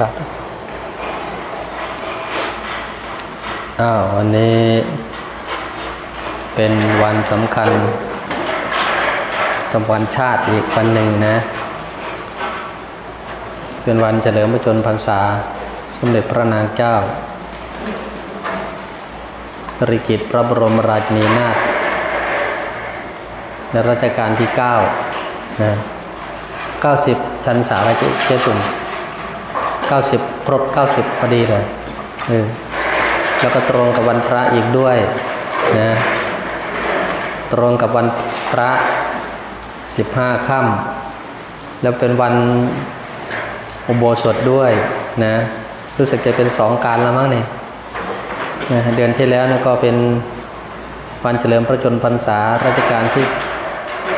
ครับอ้าววันนี้เป็นวันสำคัญสำวันชาติอีกวันหนึ่งนะ เป็นวันเฉลิมพระชนพรรษา สมเด็จพระนางเจ้าสริกิตพระบรมราชินีนาถในรัชกาลที่ 9 นะ 90 ชันสาระเจตุ ม90ครบ90พอดีเลยเออแล้วก็ตรงกับวันพระอีกด้วยนะตรงกับวันพระ15ค่ำแล้วเป็นวันอุโบสถด้วยนะรู้สึกจะเป็นสองการแล้วมั้งเนี่ยนะเดือนที่แล้วนะก็เป็นวันเฉลิมพระชนพรรษารัชกาลที่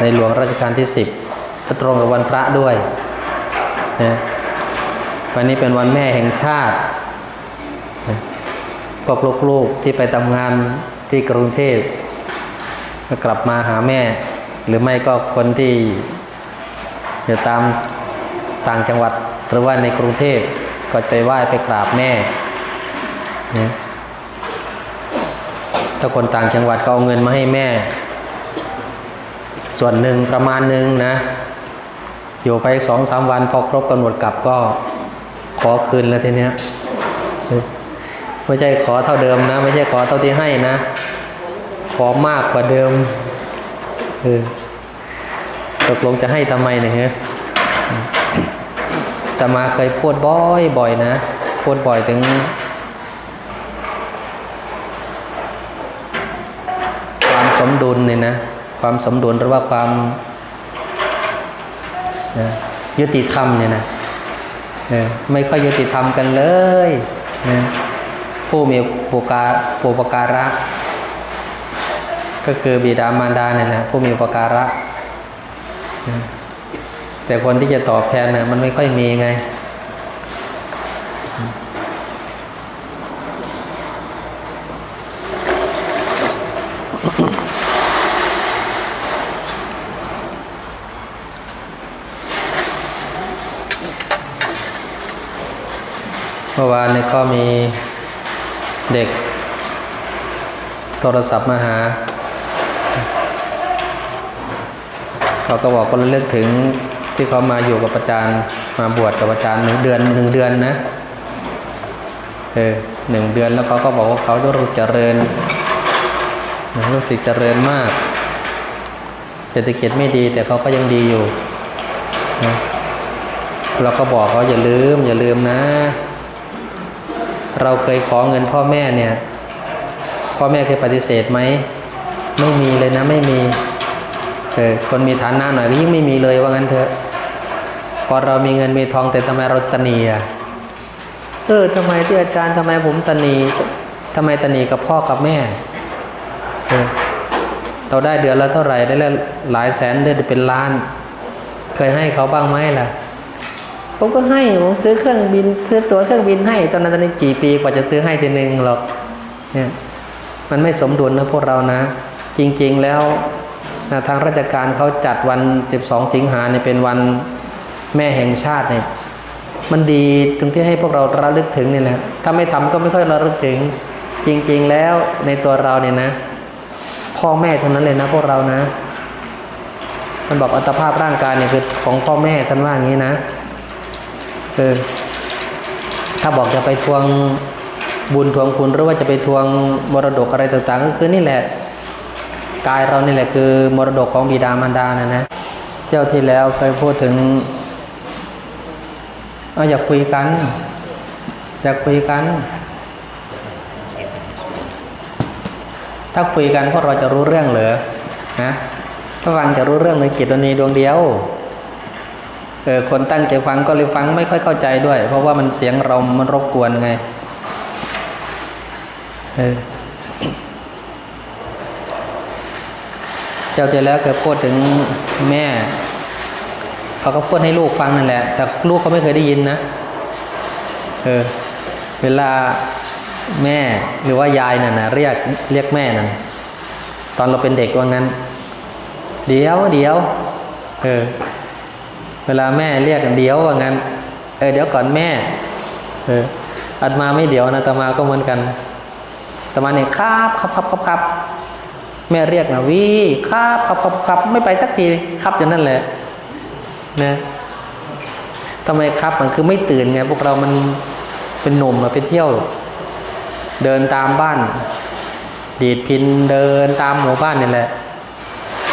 ในหลวงรัชกาลที่10ก็ตรงกับวันพระด้วยนะ วันนี้เป็นวันแม่แห่งชาติพวกลูกๆที่ไปทำงานที่กรุงเทพก็กลับมาหาแม่ หรือไม่ก็คนที่อยู่ตามต่างจังหวัดหรือว่าในกรุงเทพก็ไปไหว้ไปกราบแม่นะถ้าคนต่างจังหวัดก็เอาเงินมาให้แม่ ส่วนหนึ่งประมาณหนึ่งนะ อยู่ไปสองสามวันพอครบกำหนดกลับก็ ขอคืนแล้วทีเนี้ยไม่ใช่ขอเท่าเดิมนะ ไม่ใช่ขอเท่าที่ให้นะ ขอมากกว่าเดิมเออตกลงจะให้ทำไมเนี่ยฮะแต่มาเคยพูดบ่อยบ่อยนะพูดบ่อยถึง ความสมดุลเนี่ยนะ ความสมดุลหรือว่าความนะยุติธรรมเนี่ยนะ ไม่ค่อยยุติธรรมกันเลยนะผู้มีปุกาปุปการะ ก็คือบิดามารดาเนี่ยนะผู้มีอุปการะนะแต่คนที่จะตอบแทนนะมันไม่ค่อยมีไง เมื่อวานเนี่ยก็มีเด็ก โทรศัพท์มาหาเขาก็บอกก็ระลึกถึงที่เขามาอยู่กับอาจารย์มาบวชกับอาจารย์หนึ่งเดือนหนึ่งเดือนนะเออหนึ่งเดือนแล้วเขาก็บอกว่าเขาจะรู้เจริญรู้สึกเจริญมาก เศรษฐกิจไม่ดีแต่เขาก็ยังดีอยู่นะเราก็บอกเขาอย่าลืม อย่าลืมนะ เราเคยขอเงินพ่อแม่เนี่ย พ่อแม่เคยปฏิเสธไหม ไม่มีเลยนะไม่มีเออคนมีฐานะหน่อยก็ยิ่งไม่มีเลยว่างั้นเถอะ พอเรามีเงินมีทองแต่ทำไมเราตนีอะเออทำไมที่อาจารย์ทำไมผมตนีทำไมตนีกับพ่อกับแม่เออเราได้เดือนละเท่าไหร่ได้ละหลายแสนเดือนเป็นล้าน เคยให้เขาบ้างไหมล่ะ ผมก็ให้ผมซื้อเครื่องบิน ซื้อตั๋วเครื่องบินให้ตอนนั้นตอนนี้กี่ปีกว่าจะซื้อให้ทีนึงหรอกเนี่ยมันไม่สมดุลนะพวกเรานะ จริง ๆแล้วนะทางราชการเขาจัดวัน 12 สิงหาเนี่ยเป็นวันแม่แห่งชาติเนี่ยมันดีตรงที่ให้พวกเราระลึกถึงนี่แหละถ้าไม่ทำก็ไม่ค่อยระลึกถึง จริง ๆ แล้วในตัวเราเนี่ยนะ พ่อแม่เท่านั้นเลยนะพวกเรานะมันบอกอัตภาพร่างกายเนี่ยคือของพ่อแม่ท่านว่าอย่างนี้นะ เออ ถ้าบอกจะไปทวงบุญทวงคุณหรือว่าจะไปทวงมรดกอะไรต่างๆ ก็คือนี่แหละกายเรานี่แหละคือ มรดกของบิดามารดานะนะเที่ยวที่แล้วเคยพูดถึงเอาอยากคุยกัน อยากคุยกัน ถ้าคุยกันพวกเราจะรู้เรื่องเหรอนะถ้าฟังจะรู้เรื่องในจิตดวงนี้ดวงเดียว เออคนตั้งใจฟังก็เลยฟังไม่ค่อยเข้าใจด้วย เพราะว่ามันเสียงเรามันรบกวนไงเออเจ้าเจแล้วเคยพูดถึงแม่ เขาก็พูดให้ลูกฟังนั่นแหละ แต่ลูกเขาไม่เคยได้ยินนะเออเวลาแม่หรือว่ายายนั่นนะเรียกเรียกแม่นั่นตอนเราเป็นเด็กว่างั้น เดี๋ยวเดี๋ยวเออ เวลาแม่เรียกเดี๋ยวว่างั้น เออเดี๋ยวก่อนแม่ เอออัตมาไม่เดี๋ยวนะตมาก็เหมือนกันตมาเนี่ยครับครับครับครับครับแม่เรียกนะวิครับครับครับครับไม่ไปสักทีครับอย่างนั้นแหละนะทำไมครับมันคือไม่ตื่นไงพวกเรามันเป็นหนุ่มมาไปเที่ยว เดินตามบ้าน ดีดพินเดินตามหมู่บ้านนี่แหละ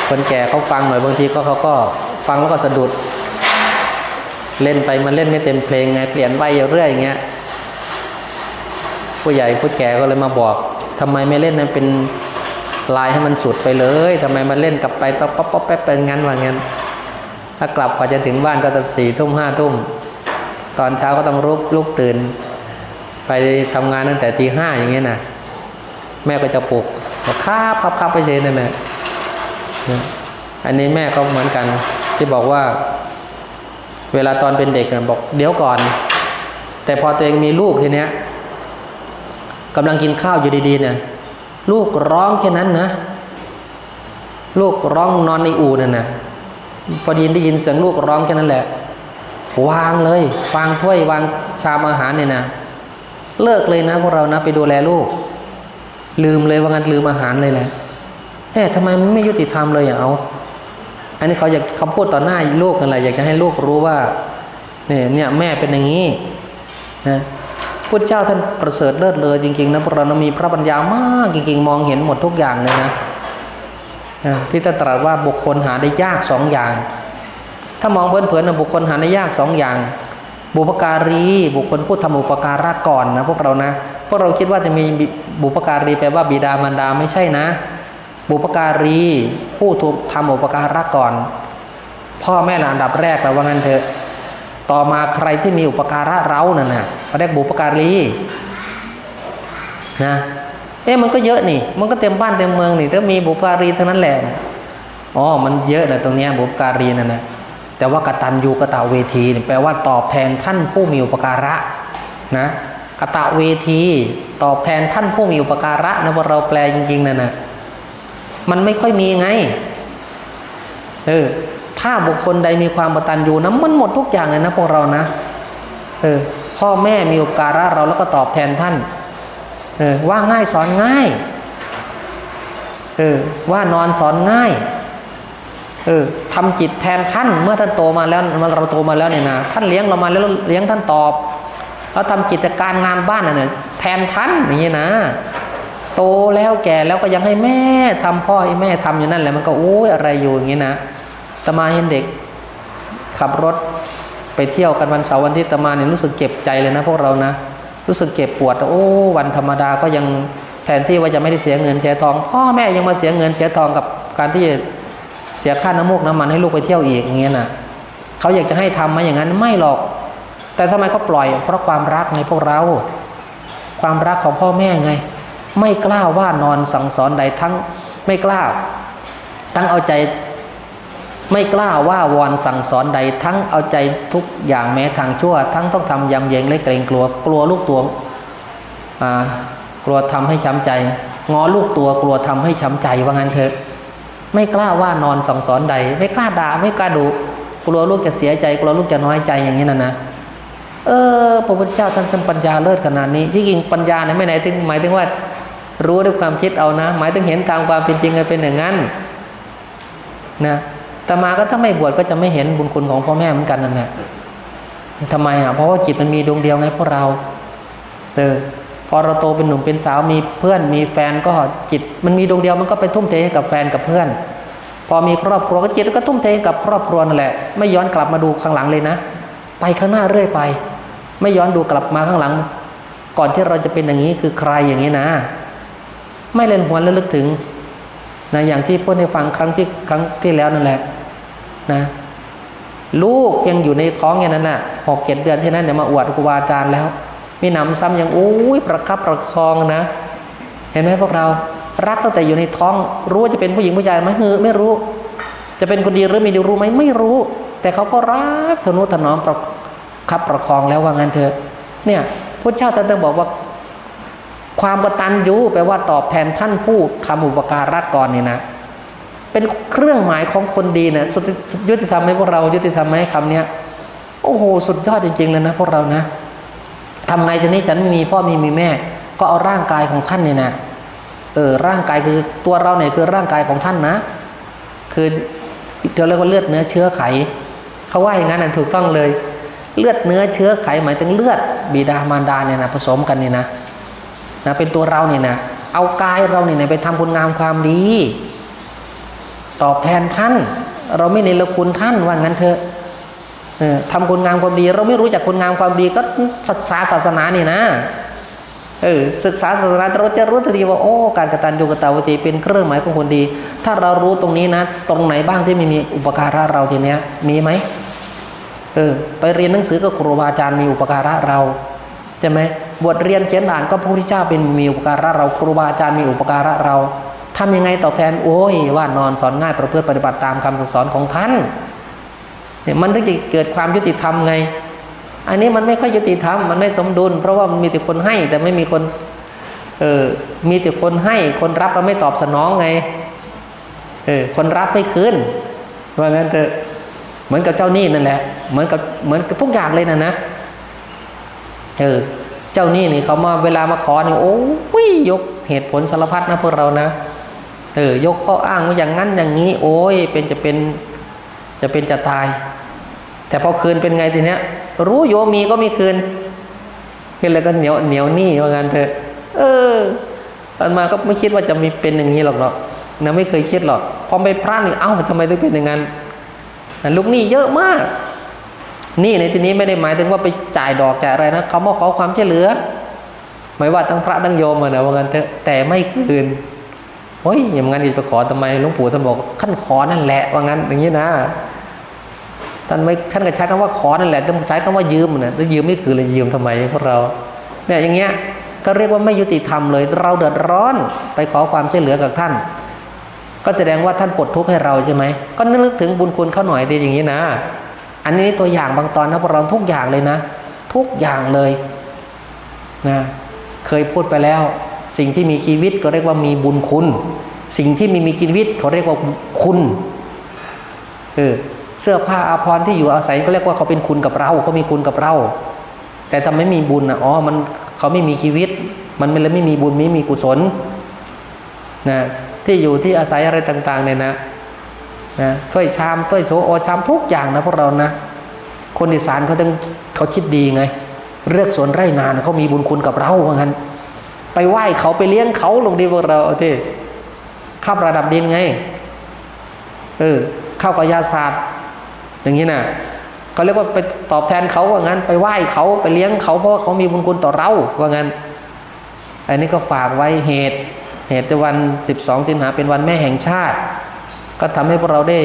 คนแก่เขาฟังหน่อยบางทีก็เขาก็ฟังแล้วก็สะดุด เล่นไปมันเล่นไม่เต็มเพลงไงเปลี่ยนไปเรื่อยอย่างเงี้ยผู้ใหญ่ผู้แก่ก็เลยมาบอกทำไมไม่เล่นนั้นเป็นลายให้มันสุดไปเลยทำไมมันเล่นกลับไปป๊อปป๊อปป๊อปแป๊บเป็นงั้นว่างั้น ถ้ากลับกว่าจะถึงบ้านก็จะสี่ทุ่มห้าทุ่มตอนเช้าก็ต้องลุกลุกตื่น ไปทำงานตั้งแต่ตีห้าอย่างเงี้ยนะแม่ก็จะปลุกบอกครับคับคับไปเลยนั่นแหละอันนี้แม่ก็เหมือนกันที่บอกว่า เวลาตอนเป็นเด็กบอก เดี๋ยวก่อน แต่พอตัวเองมีลูกทีเนี้ยกำลังกินข้าวอยู่ดีๆเนี่ยลูกร้องแค่นั้นนะ ลูกร้องนอนในอู่นั่นนะพอดีได้ยินเสียงลูกร้องแค่นั้นแหละ วางเลยวางถ้วยวางชามอาหารเนี่ยนะเลิกเลยนะพวกเรานะ ไปดูแลลูก ลืมเลยว่างั้นลืมอาหารเลยแหละแหมทำไมมันไม่ยุติธรรมเลยอย่างเอา อันนี้เขาอยากคำพูดต่อหน้าลูกนั่นแหละอยากจะให้ลูกรู้ว่าเนี่ยเนี่ยแม่เป็นอย่างนี้นะพุทธเจ้าท่านประเสริฐเลิศเลยจริงๆนะพวกเรานมีพระปัญญามากจริง ๆ มองเห็นหมดทุกอย่างเลยนะที่ตรัสว่าบุคคลหาได้ยากสองอย่าง ถ้ามองเพลินๆนะบุคคลหาได้ยากสองอย่าง บุปการี บุคคลผู้ทำอุปการะก่อนนะพวกเรานะพวกเราคิดว่าจะมีบุปการีแปลว่าบิดามารดาไม่ใช่นะ บุปการีผู้ถูกทำอุปการะก่อน พ่อแม่ลอันดับแรกแล้วว่างั้นเถอะต่อมาใครที่มีอุปการะเรานั่นนะเขาเรียกบุปการีนะเอ๊ะมันก็เยอะนี่ มันก็เต็มบ้านเต็มเมืองนี่ถ้ามีบุปการีทั้งนั้นแหละอ๋อมันเยอะนะตรงเนี้ยบุปการีนั่นนะแต่ว่ากตัญญูกตะเวทีแปลว่าตอบแทนท่านผู้มีอุปการะนะกตะเวที ตอบแทนท่านผู้มีอุปการะนะว่าเราแปลจริงๆนั่นนะ มันไม่ค่อยมีไง เออ ถ้าบุคคลใดมีความกตัญญูนะมันหมดทุกอย่างเลยนะพวกเรานะ เออ พ่อแม่มีโอการะเราแล้วก็ตอบแทนท่าน เออ ว่าง่ายสอนง่าย เออ ว่านอนสอนง่าย เออทำจิตแทนท่าน เมื่อท่านโตมาแล้วเมื่อเราโตมาแล้วเนี่ยนะท่านเลี้ยงเรามาแล้วเลี้ยงท่านตอบแล้วทำกิจการงานบ้านน่ะเนี่ยแทนท่านอย่างนี้นะ โตแล้วแก่แล้วก็ยังให้แม่ทำพ่อให้แม่ทำอยู่นั่นแหละมันก็โอ้ยอะไรอยู่อย่างนี้นะตมาเห็นเด็ก ขับรถไปเที่ยวกันวันเสาร์วันอาที่ตมาเนี่ยรู้สึกเจ็บใจเลยนะพวกเรานะรู้สึกเจ็บปวดโอ้วันธรรมดาก็ยังแทนที่ว่าจะไม่ได้เสียเงินเสียทองพ่อแม่ยังมาเสียเงินเสียทองกับการที่เสียค่าน้ำมูกน้ำมันให้ลูกไปเที่ยวอีกอย่างเงี้ยนะเขาอยากจะให้ทำมาอย่างนั้นไม่หรอก แต่ทำไมเขาปล่อยเพราะความรักไงพวกเรา ความรักของพ่อแม่ไง ไม่กล้าว่านอนสั่งสอนใดทั้ง ไม่กล้า ทั้งเอาใจ ไม่กล้าว่าวอนสั่งสอนใดทั้งเอาใจทุกอย่างแม้ทางชั่ว ทั้งต้องทำยำเยงและเกรงกลัว กลัวลูกตัวอ่ากลัวทำให้ช้ำใจงอลูกตัวกลัวทำให้ช้ำใจว่างั้นเถอะ ไม่กล้าว่านอนสั่งสอนใด ไม่กล้าด่าไม่กล้าดุกลัวลูกจะเสียใจ กลัวลูกจะน้อยใจอย่างนี้นะนะเออพระพุทธเจ้าท่านท่านปัญญาเลิศขนาดนี้ที่จริงปัญญาเนี่ยไม่ไหนถึงหมายถึงว่า รู้ด้วยความคิดเอานะ หมายถึงเห็นตามความเป็นจริงเป็นอย่างนั้นนะแต่มาก็ถ้าไม่บวชก็จะไม่เห็นบุญคุณของพ่อแม่เหมือนกันนั่นแหละทำไมอะเพราะว่าจิตมันมีดวงเดียวไงพวกเราเออพอเราโตเป็นหนุ่มเป็นสาวมีเพื่อนมีแฟนก็จิต มันมีดวงเดียวมันก็ไปทุ่มเทให้กับแฟนกับเพื่อน พอมีครอบครัวก็จิตก็ทุ่มเทกับครอบครัวนั่นแหละ ไม่ย้อนกลับมาดูข้างหลังเลยนะ ไปข้างหน้าเรื่อยไป ไม่ย้อนดูกลับมาข้างหลัง ก่อนที่เราจะเป็นอย่างนี้คือใครอย่างนี้นะ ไม่เล่นหัวระลึกถึงนะอย่างที่พูดให้ฟังครั้งที่ครั้งที่แล้วนั่นแหละนะลูกยังอยู่ในท้องอย่างนั้นน่ะหกเจ็ดเดือนที่นั้นเดี๋ยวมาอวดครูบาอาจารย์แล้วมีหนำซ้ำยังโอ้ยประคับประคองนะ เห็นไหมพวกเรา รักตั้งแต่อยู่ในท้อง รู้ว่าจะเป็นผู้หญิงผู้ชายไหมเฮ้ไม่รู้ จะเป็นคนดีหรือไม่ดีรู้ไหมไม่รู้ แต่เขาก็รักทนุถนอมประคับประคองแล้วว่างั้นเถอะเนี่ยพระเจ้าท่านต้องบอกว่า ความกตัญญูแปลว่าตอบแทนท่านผู้ทำอุปการะก่อนนี่นะ เป็นเครื่องหมายของคนดีนะยุติธรรมไหมพวกเรายุติธรรมไหมคำเนี้ยโอ้โหสุดยอดจริงๆเลยนะพวกเรานะทำไงทีนี้ฉันไม่มีพ่อมีมีแม่ ก็เอาร่างกายของท่านเนี่ยนะเออร่างกายคือตัวเราเนี่ยคือร่างกายของท่านนะ คือเราเรียกว่าเลือดเนื้อเชื้อไขเขาว่าอย่างนั้นนะถูกต้องเลย เลือดเนื้อเชื้อไขหมายถึงเลือดบิดามารดาเนี่ยนะผสมกันนี่นะ นะเป็นตัวเราเนี่ยนะเอากายเราเนี่ยนะไปทำคุณงามความดี ตอบแทนท่าน เราไม่เนรคุณท่านว่างั้นเถอะทำคุณงามความดี เราไม่รู้จักคุณงามความดีก็ศึกษาศาสนาเนี่ยนะเออศึกษาศาสนาเราจะรู้ทันทีว่าโอ้การกตัญญูกตเวทีเป็นเครื่องหมายของคนดี ถ้าเรารู้ตรงนี้นะ ตรงไหนบ้างที่ไม่มีอุปการะเราทีเนี้ย มีไหมเออไปเรียนหนังสือกับครูบาอาจารย์มีอุปการะเราใช่ไหม บทเรียนเขียนอ่านก็พระพุทธเจ้าเป็นมีอุปการะเราครูบาอาจารย์มีอุปการะเราทำยังไงตอบแทนโอ้ยว่านอนสอนง่ายประพฤติปฏิบัติตามคำสั่งสอนของท่านเนี่ยมันถึงจะเกิดความยุติธรรมไง อันนี้มันไม่ค่อยยุติธรรมมันไม่สมดุล เพราะว่ามันมีแต่คนให้แต่ไม่มีคนเออมีแต่คนให้คนรับเราไม่ตอบสนองไงเออคนรับไม่คืนว่าะงั้นเถอะเหมือนกับเจ้าหนี้นั่นแหละเหมือนกับเหมือนกับทุกอย่างเลยนะนะเออ เจ้าหนี้นี่เขามาเวลามาขอเนี่ยโอ้ยยกเหตุผลสารพัดนะพวกเรานะเออยกข้ออ้างว่าอย่างนั้นอย่างนี้ โอ้ยเป็นจะเป็นจะเป็นจะตาย แต่พอคืนเป็นไงทีเนี้ย รู้โยมีก็ม่คืนเห็นแล้วก็เหนียวเหนียวหนี้ว่างั้นเถอะ เออตอนมาก็ไม่คิดว่าจะมีเป็นอย่างนี้หรอกเนาะนะไม่เคยคิดหรอกพอไปพระนี่เอ้าทำไมถึงเป็นอย่างนั้นลูกหนี้เยอะมาก นี่ในที่นี้ไม่ได้หมายถึงว่าไปจ่ายดอกจ่ายอะไรนะเขามาขอความช่วยเหลือ ไม่ว่าทั้งพระทั้งโยมอะนะว่างั้นเถอะแต่ไม่คืนเฮ้ยอย่างงั้นอีกไปขอทำไมหลวงปู่ท่านบอกขั้นขอนั่นแหละว่างั้นอย่างนี้นะท่านไม่ท่านก็ใช้คำว่าขอนั่นแหละต้องใช้คำว่ายืมนะแล้วยืมไม่คือเลยยืมทำไมพวกเราเนี่ยอย่างเงี้ยก็เรียกว่าไม่ยุติธรรมเลย เราเดือดร้อนไปขอความช่วยเหลือกับท่าน ก็แสดงว่าท่านปลดทุกข์ให้เราใช่ไหมก็นึกถึงบุญคุณเขาหน่อยดีอย่างนี้นะ อันนี้ตัวอย่างบางตอนนะพวกเราทุกอย่างเลยนะ ทุกอย่างเลยนะเคยพูดไปแล้ว สิ่งที่มีชีวิตก็เรียกว่ามีบุญคุณ สิ่งที่ไม่มีชีวิตเขาเรียกว่าคุณเออเสื้อผ้าอาภรณ์ที่อยู่อาศัยก็เรียกว่าเขาเป็นคุณกับเราเขามีคุณกับเรา แต่ทำไม่มีบุญนะอ๋อมันเขาไม่มีชีวิต มันไม่เลยไม่มีบุญไม่มีกุศลนะที่อยู่ที่อาศัยอะไรต่าง ๆ เนี่ยนะ นะถ้วยชามถ้วยโฉโอชามทุกอย่างนะพวกเรานะคนอีสานเขาต้องเขาคิดดีไง เลือกสวนไร่นานเขามีบุญคุณกับเราว่างั้นไปไหว้เขาไปเลี้ยงเขาลงดีพวกเราเที่ข้าประดับดินไง เออข้ากับยาศาสตร์ อย่างนี้นะเขาเรียกว่าไปตอบแทนเขาว่างั้น ไปไหว้เขาไปเลี้ยงเขาเพราะาเขามีบุญคุณต่อเราว่างั้น อันนี้ก็ฝากไว้เหตุ เหตุในวัน 12 สิงหาเป็นวันแม่แห่งชาติ ก็ทำให้พวกเราได้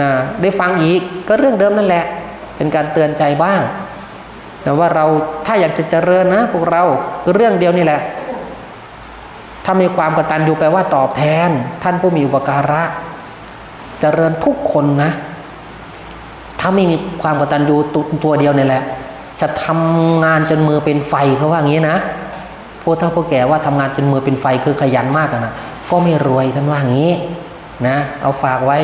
นะได้ฟังอีกก็เรื่องเดิมนั่นแหละ เป็นการเตือนใจบ้าง แต่ว่าเราถ้าอยากจะเจริญนะพวกเราเรื่องเดียวนี่แหละ ถ้ามีความกตัญญูแปลว่าตอบแทน ท่านผู้มีอุปการะ เจริญทุกคนนะ ถ้าไม่มีความกตัญญูตัวเดียวนี่แหละ จะทำงานจนมือเป็นไฟเขาว่าอย่างนี้นะพวกเท่าพวกแก่ว่าทำงานจนมือเป็นไฟคือขยันมากนะก็ไม่รวยท่านว่าอย่างนี้ นะเอาฝากไว้